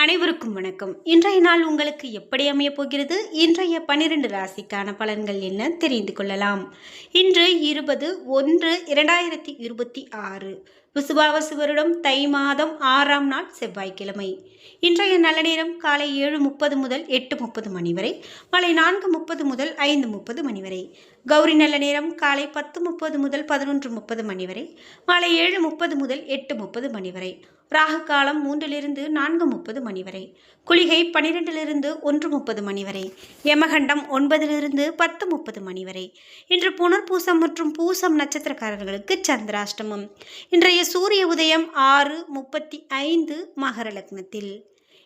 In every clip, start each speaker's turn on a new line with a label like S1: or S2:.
S1: அனைவருக்கும் வணக்கம். இன்றைய நாள் உங்களுக்கு எப்படி அமையப் போகிறது? இன்றைய பனிரெண்டு ராசிக்கான பலன்கள் என்ன? தெரிந்து கொள்ளலாம். இன்று இருபது ஒன்று இரண்டாயிரத்தி இருபத்தி ஆறு. விசுவாவசு வருடம் தை மாதம் ஆறாம் நாள் செவ்வாய்க்கிழமை. இன்றைய நல்ல நேரம் காலை ஏழு முப்பது முதல் எட்டு முப்பது மணி வரை மாலை நான்கு முப்பது முதல் ஐந்து முப்பது மணி வரை. கௌரி நல்ல நேரம் காலை பத்து முப்பது முதல் பதினொன்று முப்பது மணி வரை மாலை ஏழு முப்பது முதல் எட்டு முப்பது மணி வரை. ராகு காலம் மூன்றிலிருந்து நான்கு முப்பது மணி வரை. குளிகை பனிரெண்டிலிருந்து ஒன்று முப்பது மணி வரை. யமகண்டம் ஒன்பதிலிருந்து பத்து முப்பது மணி வரை. இன்று புனர்பூசம் மற்றும் பூசம் நட்சத்திரக்காரர்களுக்கு சந்திராஷ்டமம். இன்றைய சூரிய உதயம் ஆறு முப்பத்தி ஐந்து மகர லக்னத்தில்.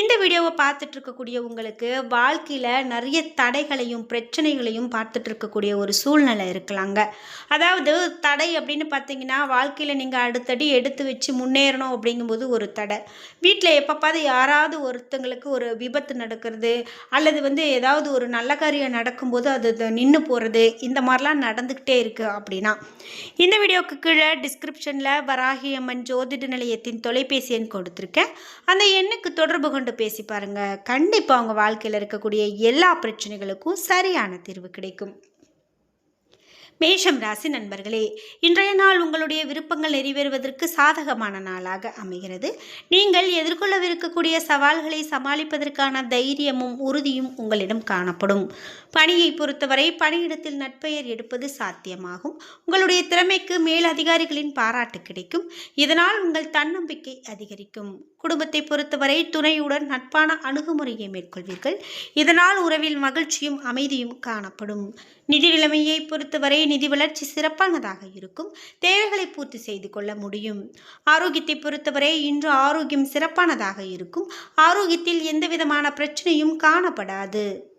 S1: இந்த வீடியோவை பார்த்துட்டு இருக்கக்கூடிய உங்களுக்கு வாழ்க்கையில் நிறைய தடைகளையும் பிரச்சனைகளையும் பார்த்துட்டு இருக்கக்கூடிய ஒரு சூழ்நிலை இருக்கலாங்க. அதாவது தடை அப்படின்னு பார்த்தீங்கன்னா வாழ்க்கையில் நீங்கள் அடுத்தடி எடுத்து வச்சு முன்னேறணும் அப்படிங்கும்போது ஒரு தடை. வீட்டில் எப்பப்பாவது யாராவது ஒருத்தங்களுக்கு ஒரு விபத்து நடக்கிறது அல்லது வந்து ஏதாவது ஒரு நல்ல காரியம் நடக்கும்போது அது நின்று போகிறது இந்த மாதிரிலாம் நடந்துக்கிட்டே இருக்குது அப்படின்னா இந்த வீடியோவுக்கு கீழே டிஸ்கிரிப்ஷனில் வராகியம்மன் ஜோதிட நிலையத்தின் தொலைபேசி எண் கொடுத்துருக்கேன். அந்த எண்ணுக்கு தொடர்பு கொண்டு பேசி பாருங்க. கண்டிப்பாக உங்கள் வாழ்க்கையில் இருக்கக்கூடிய எல்லா பிரச்சனைகளுக்கும் சரியான தீர்வு கிடைக்கும். மேஷம் ராசி நண்பர்களே இன்றைய நாள் உங்களுடைய விருப்பங்கள் நிறைவேறுவதற்கு சாதகமான நாளாக அமைகிறது. நீங்கள் எதிர்கொள்ளவிருக்கக்கூடிய சவால்களை சமாளிப்பதற்கான தைரியமும் உறுதியும் உங்களிடம் காணப்படும். பணியை பொறுத்தவரை பணியிடத்தில் நட்பெயர் எடுப்பது சாத்தியமாகும். உங்களுடைய திறமைக்கு மேல் அதிகாரிகளின் பாராட்டு கிடைக்கும். இதனால் உங்கள் தன்னம்பிக்கை அதிகரிக்கும். குடும்பத்தை பொறுத்தவரை துணையுடன் நட்பான அணுகுமுறையை மேற்கொள்வீர்கள். இதனால் உறவில் மகிழ்ச்சியும் அமைதியும் காணப்படும். நிதி நிலைமையை பொறுத்தவரை நிதி வளர்ச்சி சிறப்பானதாக இருக்கும். தேவைகளை பூர்த்தி செய்து கொள்ள முடியும். ஆரோக்கியத்தை பொறுத்தவரை இன்று ஆரோக்கியம் சிறப்பானதாக இருக்கும். ஆரோக்கியத்தில் எந்தவிதமான பிரச்சனையும் காணப்படாது.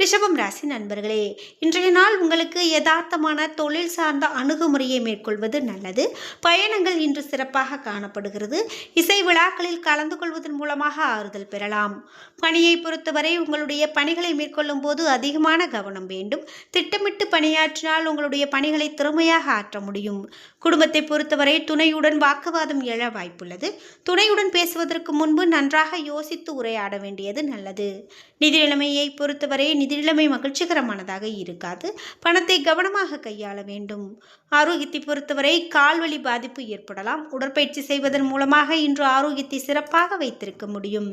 S1: ரிஷபம் ராசி நண்பர்களே இன்றைய நாள் உங்களுக்கு யதார்த்தமான தொழில் சார்ந்த அணுகுமுறையை மேற்கொள்வது நல்லது. பயணங்கள் இன்று சிறப்பாக காணப்படுகிறது. இசை விழாக்களில் கலந்து கொள்வதன் மூலமாக ஆறுதல் பெறலாம். பணியை பொறுத்தவரை உங்களுடைய பணிகளை மேற்கொள்ளும் போது அதிகமான கவனம் வேண்டும். திட்டமிட்டு பணியாற்றினால் உங்களுடைய பணிகளை திறமையாக ஆற்ற முடியும். குடும்பத்தை பொறுத்தவரை துணையுடன் வாக்குவாதம் எழ வாய்ப்புள்ளது. துணையுடன் பேசுவதற்கு முன்பு நன்றாக யோசித்து உரையாட வேண்டியது நல்லது. நிதி நிலைமையை பொறுத்தவரை நிதி நிலைமை மகிழ்ச்சிகரமானதாக இருக்காது. பணத்தை கவனமாக கையாள வேண்டும். ஆரோக்கியத்தை பொறுத்தவரை கால்வழி பாதிப்பு ஏற்படலாம். உடற்பயிற்சி செய்வதன் மூலமாக இன்று ஆரோக்கியத்தை சிறப்பாக வைத்திருக்க முடியும்.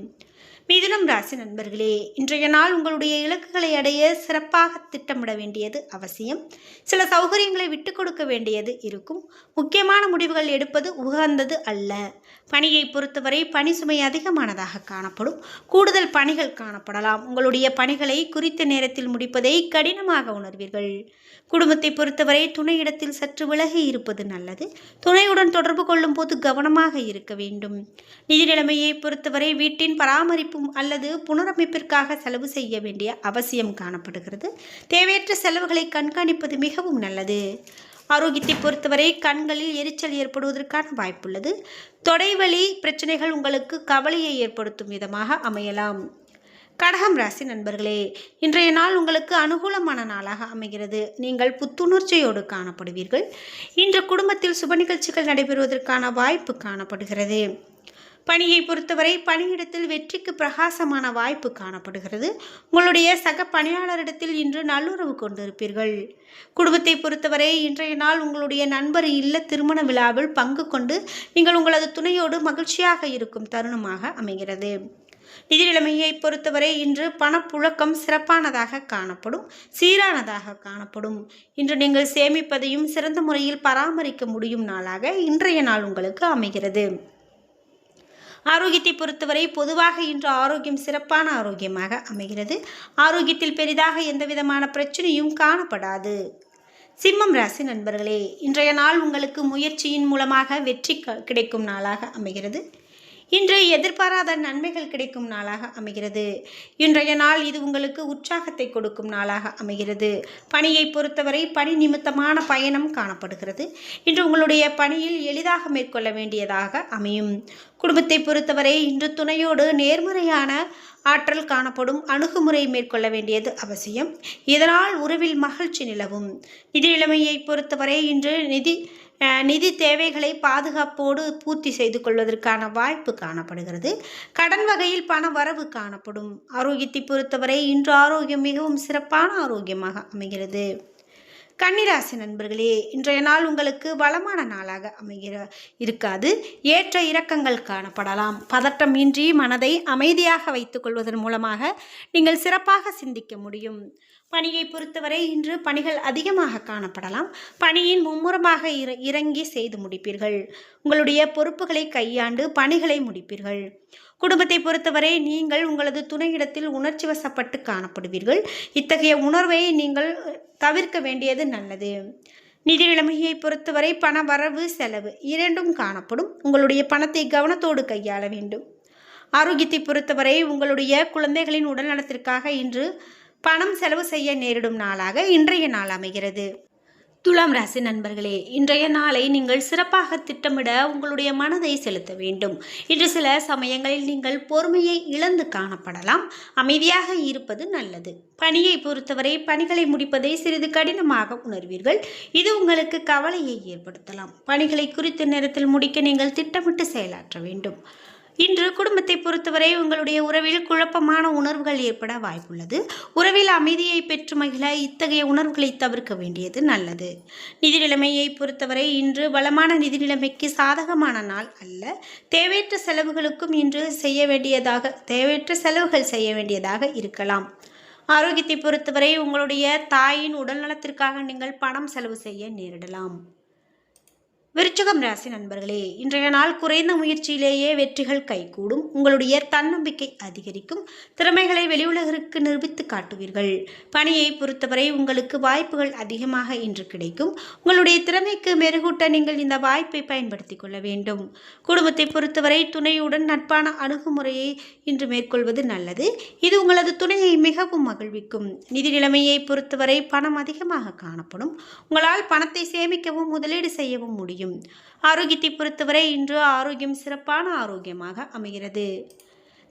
S1: மிதுனம் ராசி நண்பர்களே இன்றைய நாள் உங்களுடைய இலக்குகளை அடைய சிறப்பாக திட்டமிட வேண்டியது அவசியம். சில சௌகரியங்களை விட்டு கொடுக்க வேண்டியது இருக்கும். முக்கியமான முடிவுகள் எடுப்பது உகந்தது அல்ல. பணியை பொறுத்தவரை பணி சுமை அதிகமானதாக காணப்படும். கூடுதல் பணிகள் காணப்படலாம். உங்களுடைய பணிகளை குறித்த நேரத்தில் முடிப்பதை கடினமாக உணர்வீர்கள். குடும்பத்தை பொறுத்தவரை துணையிடத்தில் சற்று விலகி இருப்பது நல்லது. துணையுடன் தொடர்பு கொள்ளும் போது கவனமாக இருக்க வேண்டும். நிதி நிலைமையை பொறுத்தவரை வீட்டின் பராமரிப்பு அல்லது புனரமைப்பிற்காக செலவு செய்ய வேண்டிய அவசியம் காணப்படுகிறது. தேவையற்ற செலவுகளை கண்காணிப்பது மிகவும் நல்லது. ஆரோக்கியத்தை பொறுத்தவரை கண்களில் எரிச்சல் ஏற்படுவதற்கான வாய்ப்புள்ளது. தொடைவலி பிரச்சனைகள் உங்களுக்கு கவலையை ஏற்படுத்தும் விதமாக அமையலாம். கடகம் ராசி நண்பர்களே இன்றைய நாள் உங்களுக்கு அனுகூலமான நாளாக அமைகிறது. நீங்கள் புத்துணர்ச்சியோடு காணப்படுவீர்கள். இன்று குடும்பத்தில் சுப நிகழ்ச்சிகள் நடைபெறுவதற்கான வாய்ப்பு காணப்படுகிறது. பணியை பொறுத்தவரை பணியிடத்தில் வெற்றிக்கு பிரகாசமான வாய்ப்பு காணப்படுகிறது. உங்களுடைய சக பணியாளரிடத்தில் இன்று நல்லுறவு கொண்டிருப்பீர்கள். குடும்பத்தை பொறுத்தவரை இன்றைய நாள் உங்களுடைய நண்பர் இல்ல திருமண விழாவில் பங்கு கொண்டு நீங்கள் உங்களது துணையோடு மகிழ்ச்சியாக இருக்கும் தருணமாக அமைகிறது. நிதி நிலைமையை பொறுத்தவரை இன்று பணப்புழக்கம் சிறப்பானதாக காணப்படும் சீரானதாக காணப்படும். இன்று நீங்கள் சேமிப்பதையும் சிறந்த முறையில் பராமரிக்க முடியும் நாளாக இன்றைய நாள் உங்களுக்கு அமைகிறது. ஆரோக்கியத்தை பொறுத்தவரை பொதுவாக இன்று ஆரோக்கியம் சிறப்பான ஆரோக்கியமாக அமைகிறது. ஆரோக்கியத்தில் பெரிதாக எந்தவிதமான பிரச்சனையும் காணப்படாது. சிம்மம் ராசி நண்பர்களே இன்றைய நாள் உங்களுக்கு முயற்சியின் மூலமாக வெற்றி க- கிடைக்கும் நாளாக அமைகிறது. இன்று எதிர்பாராத நன்மைகள் கிடைக்கும் நாளாக அமைகிறது. இன்றைய நாள் இது உங்களுக்கு உற்சாகத்தை கொடுக்கும் நாளாக அமைகிறது. பணியை பொறுத்தவரை பணி நிமித்தமான பயணம் காணப்படுகிறது. இன்று உங்களுடைய பணியில் எளிதாக மேற்கொள்ள வேண்டியதாக அமையும். குடும்பத்தை பொறுத்தவரை இன்று துணையோடு நேர்மறையான ஆற்றல் காணப்படும் அணுகுமுறை மேற்கொள்ள வேண்டியது அவசியம். இதனால் உறவில் மகிழ்ச்சி நிலவும். நிதி நிலைமையை பொறுத்தவரை இன்று நிதி நிதி தேவைகளை பாதுகாப்போடு பூர்த்தி செய்து கொள்வதற்கான வாய்ப்பு காணப்படுகிறது. கடன் வகையில் பண வரவு காணப்படும். ஆரோக்கியத்தை பொறுத்தவரை இன்று ஆரோக்கியம் மிகவும் சிறப்பான ஆரோக்கியமாக அமைகிறது. கன்னிராசி நண்பர்களே இன்றைய நாள் உங்களுக்கு வளமான நாளாக அமைகிற இருக்காது. ஏற்ற இறக்கங்கள் காணப்படலாம். பதட்டம் இன்றி மனதை அமைதியாக வைத்துக் கொள்வதன் மூலமாக நீங்கள் சிறப்பாக சிந்திக்க முடியும். பணியை பொறுத்தவரை இன்று பணிகள் அதிகமாக காணப்படலாம். பணியின் மும்முரமாக இற இறங்கி செய்து முடிப்பீர்கள். உங்களுடைய பொறுப்புகளை கையாண்டு பணிகளை முடிப்பீர்கள். குடும்பத்தை பொறுத்தவரை நீங்கள் உங்களது துணையிடத்தில் உணர்ச்சி வசப்பட்டு காணப்படுவீர்கள். இத்தகைய உணர்வை நீங்கள் தவிர்க்க வேண்டியது நல்லது. நிதி நிலைமையை பொறுத்தவரை பண வரவு செலவு இரண்டும் காணப்படும். உங்களுடைய பணத்தை கவனத்தோடு கையாள வேண்டும். ஆரோக்கியத்தை பொறுத்தவரை உங்களுடைய குழந்தைகளின் உடல்நலத்திற்காக இன்று பணம் செலவு செய்ய நேரிடும் நாளாக இன்றைய நாள் அமைகிறது. துலாம் ராசி நண்பர்களே இன்றைய நாளை நீங்கள் சிறப்பாக திட்டமிட உங்களுடைய மனதை செலுத்த வேண்டும். இன்று சில சமயங்களில் நீங்கள் பொறுமையை இழந்து காணப்படலாம். அமைதியாக இருப்பது நல்லது. பணியை பொறுத்தவரை பணிகளை முடிப்பதை சிறிது கடினமாக உணர்வீர்கள். இது உங்களுக்கு கவலையை ஏற்படுத்தலாம். பணிகளை குறித்த நேரத்தில் முடிக்க நீங்கள் திட்டமிட்டு செயலாற்ற வேண்டும். இன்று குடும்பத்தை பொறுத்தவரை உங்களுடைய உறவில் குழப்பமான உணர்வுகள் ஏற்பட வாய்ப்புள்ளது. உறவில் அமைதியை பெற்று மகிழ இத்தகைய உணர்வுகளை தவிர்க்க வேண்டியது நல்லது. நிதி நிலைமையை பொறுத்தவரை இன்று வளமான நிதி நிலைமைக்கு சாதகமான நாள் அல்ல. தேவையற்ற செலவுகளுக்கும் இன்று செய்ய வேண்டியதாக தேவையற்ற செலவுகள் செய்ய வேண்டியதாக இருக்கலாம். ஆரோக்கியத்தை பொறுத்தவரை உங்களுடைய தாயின் உடல்நலத்திற்காக நீங்கள் பணம் செலவு செய்ய நேரிடலாம். விருச்சகம் ராசி நண்பர்களே இன்றைய நாள் குறைந்த முயற்சியிலேயே வெற்றிகள் கைகூடும். உங்களுடைய தன்னம்பிக்கை அதிகரிக்கும். திறமைகளை வெளியுலகிற்கு நிரூபித்து காட்டுவீர்கள். பணியை பொறுத்தவரை உங்களுக்கு வாய்ப்புகள் அதிகமாக இன்று கிடைக்கும். உங்களுடைய திறமைக்கு மெருகூட்ட நீங்கள் இந்த வாய்ப்பை பயன்படுத்திக் கொள்ள வேண்டும். குடும்பத்தை பொறுத்தவரை துணையுடன் நட்பான அணுகுமுறையை இன்று மேற்கொள்வது நல்லது. இது உங்களது துணையை மிகவும் மகிழ்விக்கும். நிதி நிலைமையை பொறுத்தவரை பணம் அதிகமாக காணப்படும். உங்களால் பணத்தை சேமிக்கவும் முதலீடு செய்யவும் முடியும். ஆரோக்கியத்தை பொறுத்தவரை இன்று ஆரோக்கியம் சிறப்பான ஆரோக்கியமாக அமைகிறது.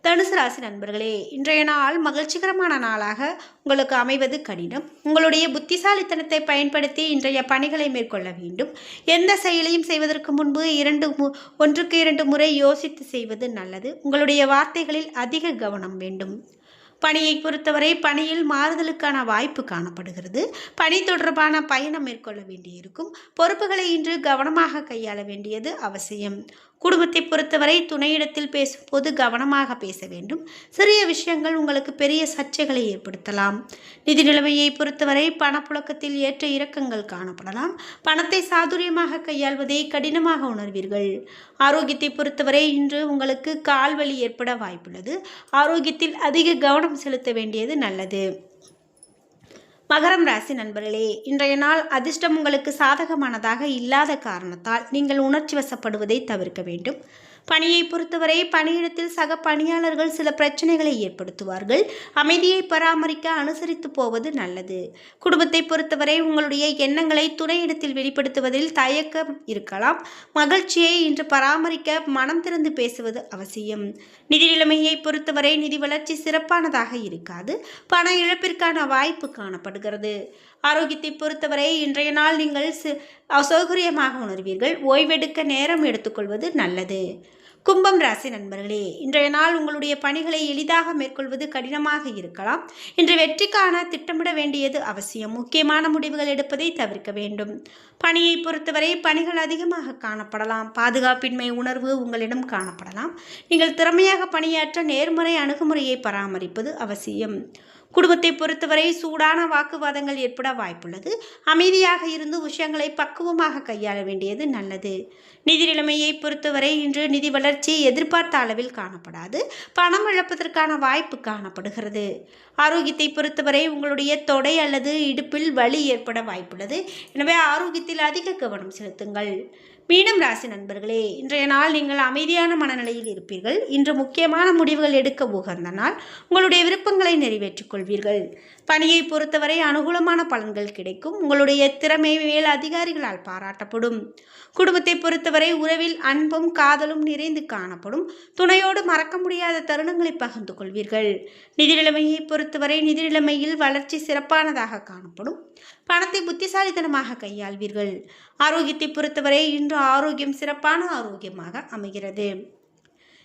S1: தனுசு ராசி நண்பர்களே இன்றைய நாள் மகிழ்ச்சிகரமான நாளாக உங்களுக்கு அமைவது கடினம். உங்களுடைய புத்திசாலித்தனத்தை பயன்படுத்தி இன்றைய பணிகளை மேற்கொள்ள வேண்டும். எந்த செயலையும் செய்வதற்கு முன்பு இரண்டு மு ஒன்றுக்கு இரண்டு முறை யோசித்து செய்வது நல்லது. உங்களுடைய வார்த்தைகளில் அதிக கவனம் வேண்டும். பணியை பொறுத்தவரை பணியில் மாறுதலுக்கான வாய்ப்பு காணப்படுகிறது. பணி தொடர்பான பயணம் மேற்கொள்ள வேண்டியிருக்கும். பொறுப்புகளை இன்று கவனமாக கையாள வேண்டியது அவசியம். குடும்பத்தை பொறுத்தவரை துணையிடத்தில் பேசும்போது கவனமாக பேச வேண்டும். சிறிய விஷயங்கள் உங்களுக்கு பெரிய சர்ச்சைகளை ஏற்படுத்தலாம். நிதி நிலைமையை பொறுத்தவரை பணப்புழக்கத்தில் ஏற்ற இறக்கங்கள் காணப்படலாம். பணத்தை சாதுரியமாக கையாள்வதை கடினமாக உணர்வீர்கள். ஆரோக்கியத்தை பொறுத்தவரை இன்று உங்களுக்கு கால்வலி ஏற்பட வாய்ப்புள்ளது. ஆரோக்கியத்தில் அதிக கவனம் செலுத்த வேண்டியது நல்லது. மகரம் ராசி நண்பர்களே இன்றைய நாள் அதிர்ஷ்டம் உங்களுக்கு சாதகமானதாக இல்லாத காரணத்தால் நீங்கள் உணர்ச்சி வசப்படுவதை தவிர்க்க வேண்டும். பணியை பொறுத்தவரை பணியிடத்தில் சக பணியாளர்கள் சில பிரச்சனைகளை ஏற்படுத்துவார்கள். அமைதியை பராமரிக்க அனுசரித்து போவது நல்லது. குடும்பத்தை பொறுத்தவரை உங்களுடைய எண்ணங்களை துணையிடத்தில் வெளிப்படுத்துவதில் தயக்கம் இருக்கலாம். மகிழ்ச்சியை இன்று பராமரிக்க மனம் திறந்து பேசுவது அவசியம். நிதி நிலைமையை பொறுத்தவரை நிதி வளர்ச்சி சிறப்பானதாக இருக்காது. பண இழப்பிற்கான வாய்ப்பு காணப்படுகிறது. ஆரோக்கியத்தை பொறுத்தவரை இன்றைய நாள் நீங்கள் அசௌகரியமாக உணர்வீர்கள். ஓய்வெடுக்க நேரம் எடுத்துக்கொள்வது நல்லது. கும்பம் ராசி நண்பர்களே இன்றைய நாள் உங்களுடைய பணிகளை எளிதாக மேற்கொள்வது கடினமாக இருக்கலாம். இன்று வெற்றிக்கான திட்டமிட வேண்டியது அவசியம். முக்கியமான முடிவுகள் எடுப்பதை தவிர்க்க வேண்டும். பணியை பொறுத்தவரை பணிகள் அதிகமாக காணப்படலாம். பாதுகாப்பின்மை உணர்வு உங்களிடம் காணப்படலாம். நீங்கள் திறமையாக பணியாற்ற நேர்முறை அணுகுமுறையை பராமரிப்பது அவசியம். குடும்பத்தை பொறுத்தவரை சூடான வாக்குவாதங்கள் ஏற்பட வாய்ப்புள்ளது. அமைதியாக இருந்து விஷயங்களை பக்குவமாக கையாள வேண்டியது நல்லது. நிதி நிலைமையை பொறுத்தவரை இன்று நிதி வளர்ச்சி எதிர்பார்த்த அளவில் காணப்படாது. பணம் இழப்பதற்கான வாய்ப்பு காணப்படுகிறது. ஆரோக்கியத்தை பொறுத்தவரை உங்களுடைய தொடை அல்லது இடுப்பில் வலி ஏற்பட வாய்ப்புள்ளது. எனவே ஆரோக்கியத்தில் அதிக கவனம் செலுத்துங்கள். மீனம் ராசி நண்பர்களே இன்றைய நாள் நீங்கள் அமைதியான மனநிலையில் இருப்பீர்கள். இன்று முக்கியமான முடிவுகள் எடுக்க உகந்த நாள். உங்களுடைய விருப்பங்களை நிறைவேற்றிக் கொள்வீர்கள். பணியை பொறுத்தவரை அனுகூலமான பலன்கள் கிடைக்கும். உங்களுடைய திறமை மேல் அதிகாரிகளால் பாராட்டப்படும். குடும்பத்தை பொறுத்தவரை உறவில் அன்பும் காதலும் நிறைந்து காணப்படும். துணையோடு மறக்க முடியாத தருணங்களை பகிர்ந்து கொள்வீர்கள். நிதி நிலைமையை பொறுத்தவரை நிதி நிலைமையில் வளர்ச்சி சிறப்பானதாக காணப்படும். பணத்தை புத்திசாலித்தனமாக கையாள்வீர்கள். ஆரோக்கியத்தை பொறுத்தவரை இன்று ஆரோக்கியம் சிறப்பான ஆரோக்கியமாக அமைகிறது.